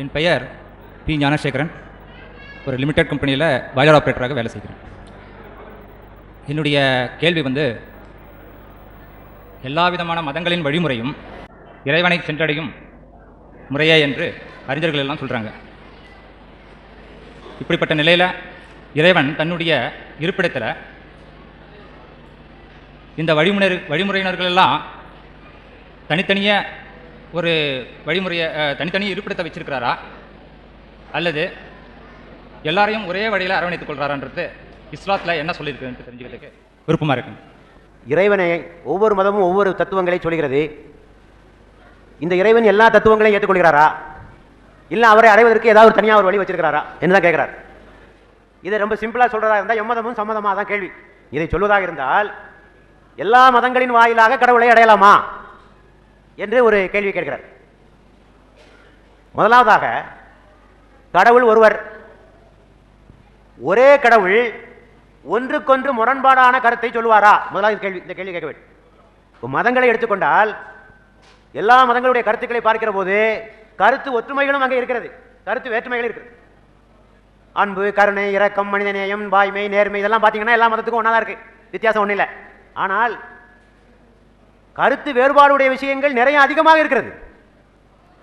என் பெயர் பி ஞானசேகரன். ஒரு லிமிடெட் கம்பெனியில் பாய்லர் ஆப்ரேட்டராக வேலை செய்கிறேன். என்னுடைய கேள்வி வந்து எல்லா விதமான மதங்களின் வழிமுறையும் இறைவனை சென்றடையும் முறையே என்று அறிஞர்கள் எல்லாம் சொல்கிறாங்க இப்படிப்பட்ட நிலையில் இறைவன் தன்னுடைய இருப்பிடத்தில் இந்த வழிமுறை வழிமுறையினர்கள் எல்லாம் தனித்தனியாக ஒரு வழிமுறையை தனித்தனி இருப்பிடத்தை வச்சிருக்கிறாரா? அல்லது எல்லாரையும் ஒரே வழியில் அரவணைத்துக் கொள்கிறாரான்றது இஸ்லாத்தில் என்ன சொல்லியிருக்குன்னு தெரிஞ்சுக்கிறதுக்கு விருப்பமாக இருக்கு. இறைவனை ஒவ்வொரு மதமும் ஒவ்வொரு தத்துவங்களை சொல்கிறது. இந்த இறைவன் எல்லா தத்துவங்களையும் ஏற்றுக்கொள்கிறாரா? இல்லை அவரை அடைவதற்கு ஏதாவது ஒரு தனியாக ஒரு வழி வச்சிருக்கிறாரா? என்று தான் கேட்கிறார். இதை ரொம்ப சிம்பிளாக சொல்கிறதா இருந்தால் எம்மதமும் சம்மதமாக தான் கேள்வி. இதை சொல்வதாக இருந்தால் எல்லா மதங்களின் வாயிலாக கடவுளை அடையலாமா? என்று ஒரு கேள்வி கேட்கிறார். முதலாவதாக கடவுள் ஒருவர் ஒரே கடவுள் ஒன்றுக்கொன்று முரண்பாடான கருத்தை சொல்லுவாரா? முதலாவது கேள்வி இந்த கேள்வி கேட்க வேண்டும். இப்போ மதங்களை எடுத்துக்கொண்டால் எல்லா மதங்களுடைய கருத்துக்களை பார்க்கிற போது கருத்து ஒற்றுமைகளும் அங்கே இருக்கிறது. கருத்து வேற்றுமைகள் இருக்குது. அன்பு கருணை இரக்கம் மனிதநேயம் வாய்மை நேர்மை இதெல்லாம் பார்த்தீங்கன்னா எல்லா மதத்துக்கும் ஒன்றா தான் இருக்குது வித்தியாசம் ஒன்றும் இல்லை. ஆனால் கருத்து வேறுபாடுடைய விஷயங்கள் நிறைய அதிகமாக இருக்கிறது.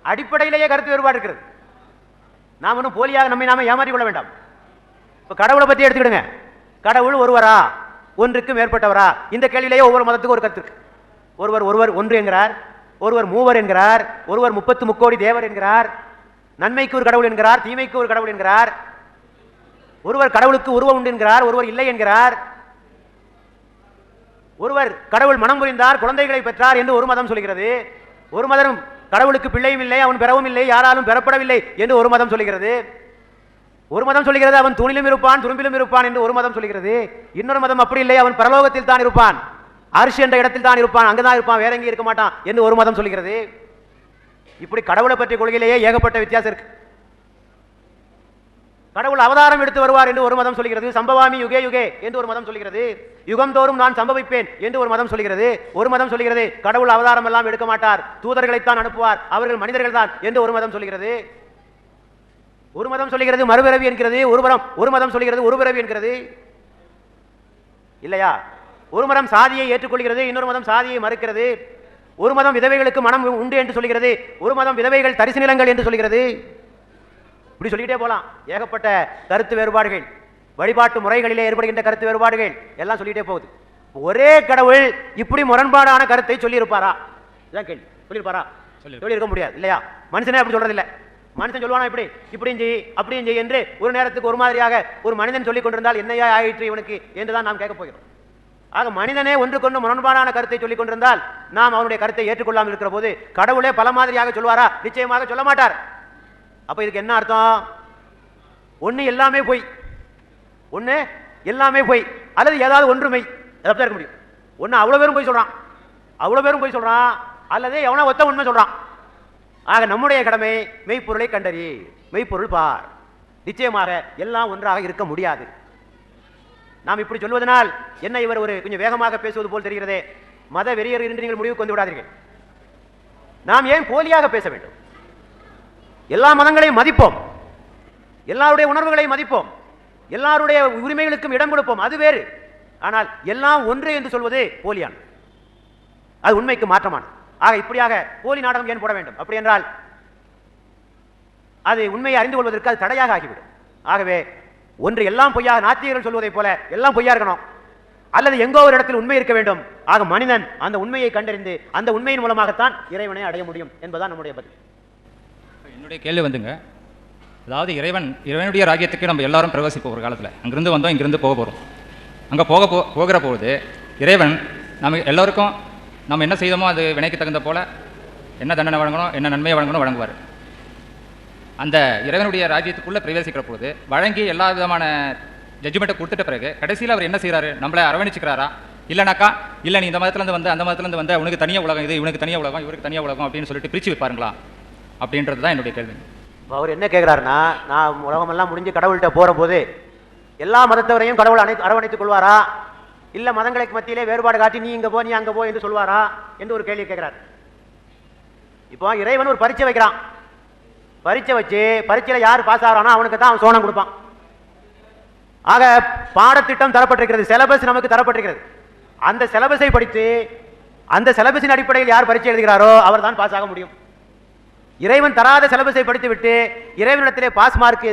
அடிப்படையிலேயே கருத்து வேறுபாடு இருக்கிறது. நாம் ஒன்றும் போலியாக நம்மை நாம ஏமாற்றிக் கொள்ள வேண்டாம். இப்போ கடவுளை பற்றி எடுத்துக்கிடுங்க. கடவுள் ஒருவரா? ஒன்றுக்கு மேற்பட்டவரா? இந்த கேள்வியிலேயே ஒவ்வொரு மதத்துக்கும் ஒரு கருத்து இருக்கு. ஒருவர் ஒருவர் ஒன்று என்கிறார். ஒருவர் மூவர் என்கிறார். ஒருவர் முப்பத்து முக்கோடி தேவர் என்கிறார். நன்மைக்கு ஒரு கடவுள் என்கிறார். தீமைக்கு ஒரு கடவுள் என்கிறார். ஒருவர் கடவுளுக்கு உருவம் உண்டு என்கிறார். ஒருவர் இல்லை என்கிறார். ஒருவர் கடவுள் மனம் புரிந்தார் குழந்தைகளை பெற்றார் என்று ஒரு மதம் சொல்கிறது. ஒரு மதம் கடவுளுக்கு பிள்ளையும் இல்லை அவன் பெறவும் இல்லை யாராலும் பெறப்படவில்லை என்று ஒரு மதம் சொல்கிறது. ஒரு மதம் சொல்கிறது அவன் தூணிலும் இருப்பான் துரும்பிலும் இருப்பான் என்று ஒரு மதம் சொல்கிறது. இன்னொரு மதம் அப்படி இல்லை அவன் பரலோகத்தில் தான் இருப்பான். அரிசி என்ற இடத்தில் தான் இருப்பான் அங்கதான் இருப்பான் வேற எங்கேயும் இருக்க மாட்டான் என்று ஒரு மதம் சொல்கிறது. இப்படி கடவுளை பற்றிய கொள்கையிலேயே ஏகப்பட்ட வித்தியாசம் இருக்கு. கடவுள் அவதாரம் எடுத்து வருவார் என்று ஒரு மதம் சொல்கிறது சம்பவாமி யுகே யுகே என்று ஒரு மதம் சொல்கிறது யுகம் தோறும் நான் சம்பவிப்பேன் என்று ஒரு மதம் சொல்கிறது ஒரு மதம் சொல்கிறது கடவுள் அவதாரம் எல்லாம் எடுக்க மாட்டார் தூதர்களைத்தான் அனுப்புவார் அவர்கள் மனிதர்கள் தான் என்று ஒரு மதம் சொல்கிறது ஒரு மதம் சொல்கிறது மறுபிறவி என்கிறது ஒரு மதம் ஒரு மதம் சொல்கிறது ஒரு பிறவி என்கிறது இல்லையா ஒரு மதம் சாதியை ஏற்றுக்கொள்கிறது இன்னொரு மதம் சாதியை மறுக்கிறது ஒரு மதம் விதவைகளுக்கு மனம் உண்டு என்று சொல்கிறது ஒரு மதம் விதவைகள் தரிசு நிலங்கள் என்று சொல்கிறது இப்படி சொல்லிக்கிட்டே போலாம். ஏகப்பட்ட கருத்து வேறுபாடுகள். வழிபாட்டு முறைகளிலே ஏற்படுகின்ற கருத்து வேறுபாடுகள். எல்லாம் சொல்லிட்டே போகுது. ஒரே கடவுள் இப்படி முரண்பாடான கருத்தை சொல்லியிருப்பாரா? இதான் கேள்வி. சொல்லியிருப்பாரா? சொல்லியிருப்பார். சொல்லியிருக்க முடியாது இல்லையா? மனுஷனே அப்படி சொல்றது இல்ல மனுஷன் சொல்லுவானா இப்படி? இப்படியும் செய் அப்படியும் செய் என்று ஒரு நேரத்துக்கு ஒரு மாதிரியாக ஒரு மனிதன் சொல்லிக் கொண்டிருந்தால் என்னையா ஆயிற்று இவனுக்கு என்றுதான் நாம் கேட்க போகிறோம். ஆக மனிதனே ஒன்றுக்கொண்டு முரண்பாடான கருத்தை சொல்லிக் கொண்டிருந்தால் நாம் அவனுடைய கருத்தை ஏற்றுக்கொள்ளாமல் இருக்கிற போது கடவுளே பல மாதிரியாக சொல்வாரா? நிச்சயமாக சொல்ல மாட்டார். அப்ப இதுக்கு என்ன அர்த்தம்? ஒண்ணு எல்லாமே பொய். ஒண்ணு எல்லாமே பொய். அல்லது ஏதாவது ஒன்றுமை. அதை தான் இருக்க முடியும். ஒண்ணு அவ்வளவு பேரும் பொய் சொல்றான். அவ்வளவு பேரும் பொய் சொல்றான். அல்லது எவனா ஒத்த உண்மை சொல்றான். ஆக நம்முடைய கடமை மெய்ப்பொருளை கண்டறி மெய்ப்பொருள் பார். நிச்சயமாக எல்லாம் ஒன்றாக இருக்க முடியாது. நாம் இப்படி சொல்வதனால் என்ன இவர் ஒரு கொஞ்சம் வேகமாக பேசுவது போல் தெரிகிறதே. மத வெறியர் என்று நீங்கள் முடிவுக்கு வந்து விடாதீர்கள். நாம் ஏன் போலியாக பேச வேண்டும்? எல்லா மதங்களையும் மதிப்போம். எல்லாருடைய உணர்வுகளையும் மதிப்போம். எல்லாருடைய உரிமைகளுக்கும் இடம் கொடுப்போம். அது வேறு. ஆனால் எல்லாம் ஒன்று என்று சொல்வது போலியான். அது உண்மைக்கு மாற்றமான ஆக இப்படியாக போலி நாடகம் ஏன் போட வேண்டும்? அப்படி என்றால் அது உண்மையை அறிந்து கொள்வதற்கு அது தடையாக ஆகிவிடும். ஆகவே ஒன்று எல்லாம் பொய்யாக நாத்திகர்கள் சொல்வதைப் போல எல்லாம் பொய்யா இருக்கணும். அல்லது எங்கோ ஒரு இடத்தில் உண்மை இருக்க வேண்டும். ஆக மனிதன் அந்த உண்மையை கண்டறிந்து அந்த உண்மையின் மூலமாகத்தான் இறைவனை அடைய முடியும் என்பதுதான் நம்முடைய பதில். என்னுடைய கேள்வி வந்துங்க. அதாவது இறைவன் இறைவனுடைய ராஜ்யத்துக்கு நம்ம எல்லாரும் பிரவேசிப்போம் ஒரு காலத்தில். அங்கிருந்து வந்தோம் இங்கிருந்து போக போகிறோம் அங்கே போக போ போகிற பொழுது இறைவன் நம்ம எல்லோருக்கும் நம்ம என்ன செய்தோமோ அது வினைக்கு தகுந்த போல என்ன தண்டனை வழங்கணும் என்ன நன்மையை வழங்கணும் வழங்குவார். அந்த இறைவனுடைய ராஜ்யத்துக்குள்ளே பிரவேசிக்கிற பொழுது வழங்கி எல்லா விதமான ஜட்ஜ்மெண்ட்டை கொடுத்துட்ட பிறகு கடைசியில் அவர் என்ன செய்கிறாரு நம்மளை அரவணைச்சிக்கிறாரா? இல்லைனாக்கா இல்லை நீ இந்த மதத்துலேருந்து வந்து அந்த மதத்துலேருந்து வந்து உனக்கு தனியாக உலகம் இது இவனுக்கு தனியாக உலகம் இவருக்கு தனியாக உலகம் அப்படின்னு சொல்லிட்டு பிரித்து வைப்பாருங்களா? அப்படின்றது தான் என்னுடைய கேள்வி. அவர் என்ன கேட்குறாருன்னா நான் உலகமெல்லாம் முடிஞ்சு கடவுள்கிட்ட போற போது எல்லா மதத்தவரையும் கடவுள் அனை அரவணைத்துக் கொள்வாரா? இல்லை மதங்களுக்கு மத்தியிலே வேறுபாடு காட்டி நீ இங்கே போ நீ அங்கே போ என்று சொல்வாரா? என்று ஒரு கேள்வி கேட்குறாரு இப்போ இறைவன் ஒரு பரீட்சை வைக்கிறான். பரீட்சை வச்சு பரீட்சையில் யார் பாஸ் ஆகிறானோ அவனுக்கு தான் அவன் சோனம் கொடுப்பான். ஆக பாடத்திட்டம் தரப்பட்டிருக்கிறது சிலபஸ் நமக்கு தரப்பட்டிருக்கிறது. அந்த சிலபஸை படித்து அந்த சிலபஸின் அடிப்படையில் யார் பரீட்சை எழுதுகிறாரோ அவர் தான் பாஸ் ஆக முடியும். இறைவன் தராத சிலபஸை படித்துவிட்டு இறைவனிடத்திலே பாஸ் மார்க்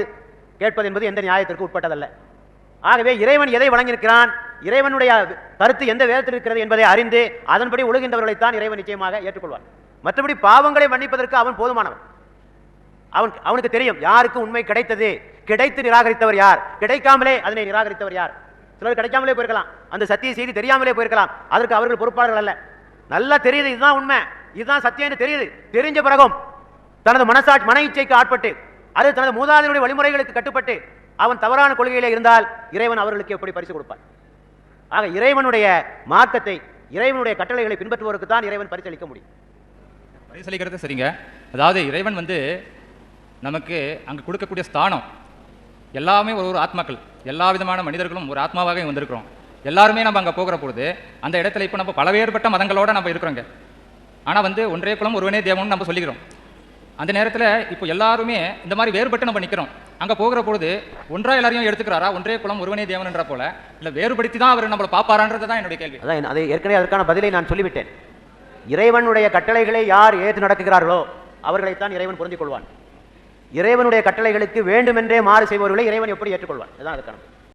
கேட்பது என்பது எந்த நியாயத்திற்கு உட்பட்டதல்ல. ஆகவே இறைவன் எதை வழங்கியிருக்கிறான்? இறைவனுடைய கருத்து எந்த வேதத்தில் இருக்கிறது என்பதை அறிந்து அதன்படி ஒழுகின்றவர்களைத்தான் இறைவன் நிச்சயமாக ஏற்றுக்கொள்வார் மற்றபடி பாவங்களை மன்னிப்பதற்கு அவன் போதுமானவன். அவன் அவனுக்கு தெரியும் யாருக்கு உண்மை கிடைத்தது கிடைத்து நிராகரித்தவர் யார் கிடைக்காமலே அதனை நிராகரித்தவர் யார். சிலர் கிடைக்காமலே போயிருக்கலாம். அந்த சத்திய செய்தி தெரியாமலே போயிருக்கலாம். அதற்கு அவர்கள் பொறுப்பாளர்கள் அல்ல. நல்லா தெரியுது இதுதான் உண்மை. இதுதான் சத்தியம்னு தெரியுது. தெரிஞ்ச பிறகும் தனது மனசாட்சி மன இச்சைக்கு ஆட்பட்டு அது தனது மூதாதையருடைய வழிமுறைகளுக்கு கட்டுப்பட்டு அவன் தவறான கொள்கையிலே இருந்தால் இறைவன் அவர்களுக்கு எப்படி பரிசு கொடுப்பான்? ஆக இறைவனுடைய மார்க்கத்தை இறைவனுடைய கட்டளைகளை பின்பற்றுவோருக்கு தான் இறைவன் பரிசளிக்க முடியும். பரிசளிக்கிறது சரிங்க. அதாவது இறைவன் வந்து நமக்கு அங்கே கொடுக்கக்கூடிய ஸ்தானம் எல்லாமே ஒரு ஒரு ஆத்மாக்கள் எல்லா விதமான மனிதர்களும் ஒரு ஆத்மாவாக வந்திருக்கிறோம். எல்லாருமே நம்ம அங்கே போகிற பொழுது அந்த இடத்துல இப்போ நம்ம பலவேறுபட்ட மதங்களோடு நம்ம இருக்கிறோங்க. ஆனால் வந்து ஒன்றே குலம் ஒருவனே தேவன் நம்ம சொல்லிக்கிறோம். அந்த நேரத்தில் இப்போ எல்லாருமே இந்த மாதிரி வேறுபட்டு நம்ம நிற்கிறோம் அங்கே போகிற பொழுது ஒன்றா எல்லாரையும் எடுத்துக்கிறாரா? ஒன்றே குலம் ஒருவனே தேவன்ன்ற போல? இல்லை வேறுபடுத்தி தான் அவர் நம்மளை பார்ப்பாரான்றது தான் என்னுடைய கேள்வி. அதான் அதை ஏற்கனவே அதற்கான பதிலை நான் சொல்லிவிட்டேன். இறைவனுடைய கட்டளைகளை யார் ஏற்று நடக்குகிறார்களோ அவர்களைத்தான் இறைவன் புரிந்து கொள்வான் இறைவனுடைய கட்டளைகளுக்கு வேண்டுமென்றே மாறு செய்பவர்களை இறைவன் எப்படி ஏற்றுக்கொள்வான்? இதுதான் அதுக்கான